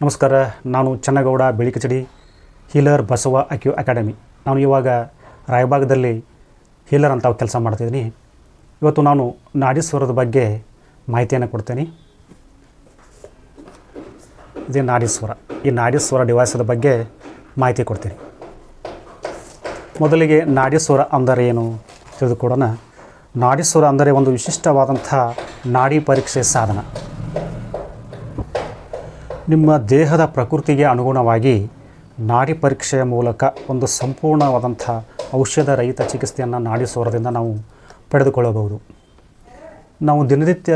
ನಮಸ್ಕಾರ, ನಾನು Channagowda Belikachadi healer Basava acu academy. ನಾನು ಇವಾಗ ರಾಯಬಾಗದಲ್ಲಿ ಹೀಲರ್ ಅಂತ ಕೆಲಸ ಮಾಡ್ತಿದ್ದೀನಿ. ಇವತ್ತು ನಾನು ನಾಡೀಶ್ವರದ ಬಗ್ಗೆ ಮಾಹಿತಿಯನ್ನು ಕೊಡ್ತೇನೆ. ಇದೇ ನಾಡೀಶ್ವರ. ಈ ನಾಡೀಶ್ವರ ಡಿವೈಸದ ಬಗ್ಗೆ ಮಾಹಿತಿ ಕೊಡ್ತೀನಿ. ಮೊದಲಿಗೆ ನಾಡೀಶ್ವರ ಅಂದರೆ ಏನು ತಿಳಿದುಕೊಡೋಣ ನಾಡೀಶ್ವರ ಅಂದರೆ ಒಂದು ವಿಶಿಷ್ಟವಾದಂಥ ನಾಡಿ ಪರೀಕ್ಷೆ ಸಾಧನ. ನಿಮ್ಮ ದೇಹದ ಪ್ರಕೃತಿಗೆ ಅನುಗುಣವಾಗಿ ನಾಡಿ ಪರೀಕ್ಷೆಯ ಮೂಲಕ ಒಂದು ಸಂಪೂರ್ಣವಾದಂಥ ಔಷಧ ರಹಿತ ಚಿಕಿತ್ಸೆಯನ್ನು ನಾಡಿ ಸ್ವರದಿಂದ ನಾವು ಪಡೆದುಕೊಳ್ಳಬಹುದು. ನಾವು ದಿನನಿತ್ಯ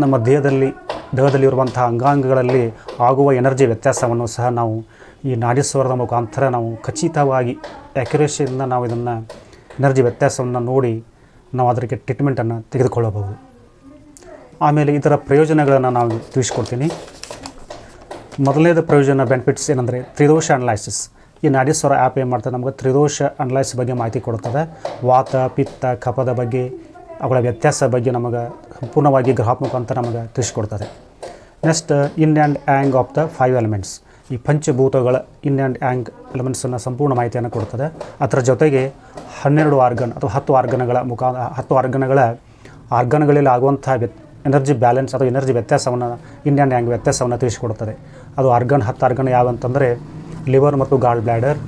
ನಮ್ಮ ದೇಹದಲ್ಲಿ, ದೇಹದಲ್ಲಿರುವಂಥ ಅಂಗಾಂಗಗಳಲ್ಲಿ ಆಗುವ ಎನರ್ಜಿ ವ್ಯತ್ಯಾಸವನ್ನು ಸಹ ನಾವು ಈ ನಾಡಿ ಸ್ವರದ ಮುಖಾಂತರ ನಾವು ಖಚಿತವಾಗಿ ಆ್ಯಕ್ಯುರೇಸಿಯಿಂದ ನಾವು ಇದನ್ನು ಎನರ್ಜಿ ವ್ಯತ್ಯಾಸವನ್ನು ನೋಡಿ ನಾವು ಅದಕ್ಕೆ ಟ್ರೀಟ್ಮೆಂಟನ್ನು ತೆಗೆದುಕೊಳ್ಳಬಹುದು. ಆಮೇಲೆ ಇದರ ಪ್ರಯೋಜನಗಳನ್ನು ನಾವು ತಿಳಿಸ್ಕೊಡ್ತೀನಿ. ಮೊದಲನೇದು ಪ್ರಯೋಜನ ಬೆನಿಫಿಟ್ಸ್ ಏನಂದರೆ ತ್ರಿದೋಷ ಅನಲೈಸಿಸ್ ಈ ನಾಡೀಶ್ವರ ಆ್ಯಪ್ ಏನು ಮಾಡ್ತದೆ? ನಮಗೆ ತ್ರಿದೋಷ ಅನಲೈಸ್ ಬಗ್ಗೆ ಮಾಹಿತಿ ಕೊಡುತ್ತದೆ. ವಾತ, ಪಿತ್ತ, ಕಫದ ಬಗ್ಗೆ, ಅವುಗಳ ವ್ಯತ್ಯಾಸ ಬಗ್ಗೆ ನಮಗೆ ಸಂಪೂರ್ಣವಾಗಿ ಗ್ರಹ ಮುಖಾಂತರ ನಮಗೆ ತಿಳಿಸ್ಕೊಡ್ತದೆ. Next yin and yang of the five elements ಈ ಪಂಚಭೂತಗಳ ಇನ್ ಆ್ಯಂಡ್ ಆ್ಯಂಗ್ ಎಲಿಮೆಂಟ್ಸನ್ನು ಸಂಪೂರ್ಣ ಮಾಹಿತಿಯನ್ನು ಕೊಡ್ತದೆ. ಅದರ ಜೊತೆಗೆ ಹನ್ನೆರಡು ಆರ್ಗನ್ ಅಥವಾ ಹತ್ತು ಆರ್ಗನ್ಗಳ ಮುಖಾ, ಹತ್ತು ಆರ್ಗನ್ಗಳ ಆರ್ಗನ್ಗಳಲ್ಲಿ ಆಗುವಂಥ ವ್ಯತ್ ಎನರ್ಜಿ ಬ್ಯಾಲೆನ್ಸ್ ಅಥವಾ ಎನರ್ಜಿ ವ್ಯತ್ಯಾಸವನ್ನು ಇನ್ ಆ್ಯಂಡ್ ಆ್ಯಂಗ್ ವ್ಯತ್ಯಾಸವನ್ನು ತಿಳಿಸಿಕೊಡುತ್ತದೆ ಅದು ಆರ್ಗನ್ ಹತ್ತು ಆರ್ಗನ್ ಯಾವಂತಂದರೆ ಲಿವರ್ ಮತ್ತು ಗಾಲ್ ಬ್ಲ್ಯಾಡರ್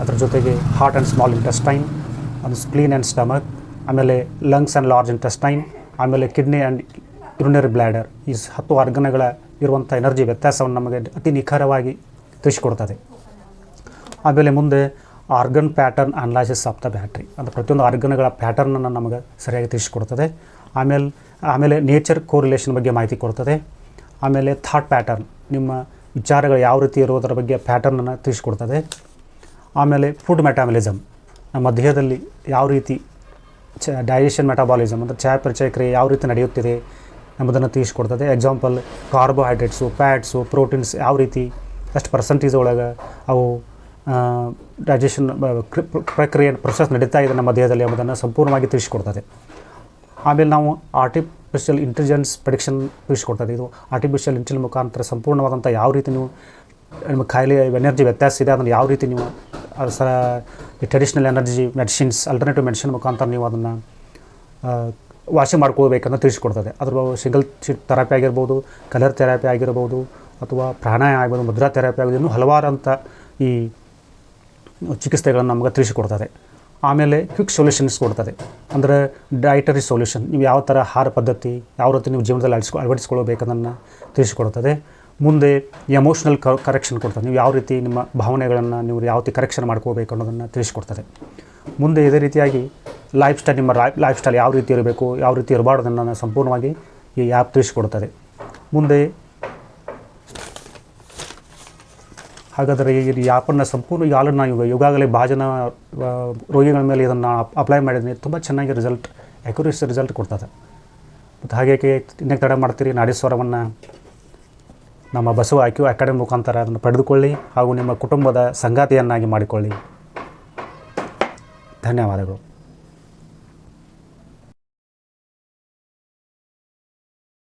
ಅದರ ಜೊತೆಗೆ ಹಾರ್ಟ್ ಆ್ಯಂಡ್ ಸ್ಮಾಲ್ ಇಂಟೆಸ್ಟೈನ್ ಅದು ಸ್ಕ್ಲೀನ್ ಆ್ಯಂಡ್ ಸ್ಟಮಕ್ ಆಮೇಲೆ ಲಂಗ್ಸ್ ಆ್ಯಂಡ್ ಲಾರ್ಜ್ ಇಂಟೆಸ್ಟೈನ್ ಆಮೇಲೆ ಕಿಡ್ನಿ ಆ್ಯಂಡ್ ಯುರಿನರಿ ಬ್ಲ್ಯಾಡರ್ ಈ ಹತ್ತು ಆರ್ಗನ್ಗಳ ಇರುವಂಥ ಎನರ್ಜಿ ವ್ಯತ್ಯಾಸವನ್ನು ನಮಗೆ ಅತಿ ನಿಖರವಾಗಿ ತಿಳಿಸಿಕೊಡ್ತದೆ. ಆಮೇಲೆ ಮುಂದೆ organ pattern analysis of the battery ಅಂದರೆ ಪ್ರತಿಯೊಂದು ಆರ್ಗನ್ಗಳ ಪ್ಯಾಟರ್ನನ್ನು ನಮಗೆ ಸರಿಯಾಗಿ ತಿಳಿಸಿಕೊಡ್ತದೆ. ಆಮೇಲೆ ಆಮೇಲೆ ನೇಚರ್ ಕೋರಿಲೇಷನ್ ಬಗ್ಗೆ ಮಾಹಿತಿ ಕೊಡ್ತದೆ. ಆಮೇಲೆ ಥಾಟ್ ಪ್ಯಾಟರ್ನ್ ನಿಮ್ಮ ವಿಚಾರಗಳು ಯಾವ ರೀತಿ ಇರುವುದರ ಬಗ್ಗೆ ಪ್ಯಾಟರ್ನನ್ನು ತಿಳಿಸ್ಕೊಡ್ತದೆ. ಆಮೇಲೆ ಫುಡ್ ಮೆಟಾಬಲಿಸಮ್ ನಮ್ಮ ದೇಹದಲ್ಲಿ ಯಾವ ರೀತಿ ಚ ಡೈಜೆಷನ್ ಮೆಟಾಬಾಲಿಸಮ್ ಅಂದರೆ ಚಯಾಪಚಯ ಕ್ರಿಯೆ ಯಾವ ರೀತಿ ನಡೆಯುತ್ತಿದೆ ಎಂಬುದನ್ನು ತಿಳಿಸ್ಕೊಡ್ತದೆ. ಎಕ್ಸಾಂಪಲ್ ಕಾರ್ಬೋಹೈಡ್ರೇಟ್ಸು ಫ್ಯಾಟ್ಸು ಪ್ರೋಟೀನ್ಸ್ ಯಾವ ರೀತಿ ಎಷ್ಟು ಪರ್ಸೆಂಟೇಜ್ ಒಳಗೆ ಅವು ಡೈಜೆಷನ್ ಪ್ರಕ್ರಿಯೆ ಪ್ರೊಸೆಸ್ ನಡೀತಾ ಇದೆ ನಮ್ಮ ದೇಹದಲ್ಲಿ ಎಂಬುದನ್ನು ಸಂಪೂರ್ಣವಾಗಿ ತಿಳಿಸ್ಕೊಡ್ತದೆ. ಆಮೇಲೆ ನಾವು ಆರ್ಟಿಫಿಷಿಯಲ್ ಇಂಟೆಲಿಜೆನ್ಸ್ ಪ್ರಿಡಿಕ್ಷನ್ ತಿಳಿಸ್ಕೊಡ್ತದೆ ಇದು. ಆರ್ಟಿಫಿಷಿಯಲ್ ಇಂಟೆಲಿಜೆನ್ಸ್ ಮುಖಾಂತರ ಸಂಪೂರ್ಣವಾದಂಥ ಯಾವ ರೀತಿ ನೀವು, ನಿಮ್ಮ ಖಾಯಿಲೆ ಎನರ್ಜಿ ವ್ಯತ್ಯಾಸ ಇದೆ, ಅದನ್ನು ಯಾವ ರೀತಿ ನೀವು ಸರ ಈ traditional energy medicines alternative medicine ಮುಖಾಂತರ ನೀವು ಅದನ್ನು ವಾಸಿ ಮಾಡ್ಕೋಬೇಕಂತ ತಿಳಿಸ್ಕೊಡ್ತದೆ. ಅದ್ರ ಸಿಂಗಲ್ ಶೀಟ್ ಥೆರಪಿ ಆಗಿರ್ಬೋದು ಕಲರ್ ಥೆರಪಿ ಆಗಿರ್ಬೋದು, ಅಥವಾ ಪ್ರಾಣಾಯಾಮ ಆಗ್ಬೋದು ಮುದ್ರಾ ಥೆರಪಿ ಆಗ್ಬೋದು ಇನ್ನೂ ಅಂತ ಈ ಚಿಕಿತ್ಸೆಗಳನ್ನು ನಮಗೆ ತಿಳಿಸಿಕೊಡ್ತದೆ. ಆಮೇಲೆ ಕ್ವಿಕ್ ಸೊಲ್ಯೂಷನ್ಸ್ ಕೊಡ್ತದೆ. ಅಂದರೆ ಡೈಟರಿ ಸೊಲ್ಯೂಷನ್ ನೀವು ಯಾವ ಥರ ಆಹಾರ ಪದ್ಧತಿ, ಯಾವ ರೀತಿ ನೀವು ಜೀವನದಲ್ಲಿ ಅಳಿಸ್ಕೊ ಅಳವಡಿಸ್ಕೊಳ್ಬೇಕನ್ನು ತಿಳಿಸಿಕೊಡ್ತದೆ. ಮುಂದೆ ಎಮೋಷ್ನಲ್ ಕರೆಕ್ಷನ್ ಕೊಡ್ತದೆ. ನೀವು ಯಾವ ರೀತಿ ನಿಮ್ಮ ಭಾವನೆಗಳನ್ನು ನೀವು ಯಾವ ರೀತಿ ಕರೆಕ್ಷನ್ ಮಾಡ್ಕೋಬೇಕು ಅನ್ನೋದನ್ನು ತಿಳಿಸ್ಕೊಡ್ತದೆ. ಮುಂದೆ ಇದೇ ರೀತಿಯಾಗಿ ಲೈಫ್ ಸ್ಟೈಲ್ ನಿಮ್ಮ ಲೈಫ್ ಸ್ಟೈಲ್ ಯಾವ ರೀತಿ ಇರಬೇಕು, ಯಾವ ರೀತಿ ಇರಬಾರ್ದನ್ನು ಸಂಪೂರ್ಣವಾಗಿ ಈ ಆ್ಯಪ್ ತಿಳಿಸ್ಕೊಡ್ತದೆ. ಮುಂದೆ ಹಾಗಾದರೆ ಈ ಆ್ಯಪನ್ನು ಸಂಪೂರ್ಣ ಈಗ ಆಲ್ರೆಡಿ ನಾವು ಈಗಾಗಲೇ ಭಾಳ ಜನ ರೋಗಿಗಳ ಮೇಲೆ ಇದನ್ನು ಅಪ್ಲೈ ಮಾಡಿದ್ದೀನಿ ತುಂಬ ಚೆನ್ನಾಗಿ ರಿಸಲ್ಟ್ ಅಕ್ಯುರೇಸಿ ರಿಸಲ್ಟ್ ಕೊಡ್ತದೆ. ಮತ್ತು ಹಾಗೆ ಇನ್ನೇ ತಡ ಮಾಡ್ತೀರಿ? ನಾಡೀಶ್ವರವನ್ನು ನಮ್ಮ ಬಸವ ಆಕ್ಯೂ ಅಕಾಡೆಮಿ ಮುಖಾಂತರ ಅದನ್ನು ಪಡೆದುಕೊಳ್ಳಿ ಹಾಗೂ ನಿಮ್ಮ ಕುಟುಂಬದ ಸಂಗಾತಿಯನ್ನಾಗಿ ಮಾಡಿಕೊಳ್ಳಿ. ಧನ್ಯವಾದಗಳು.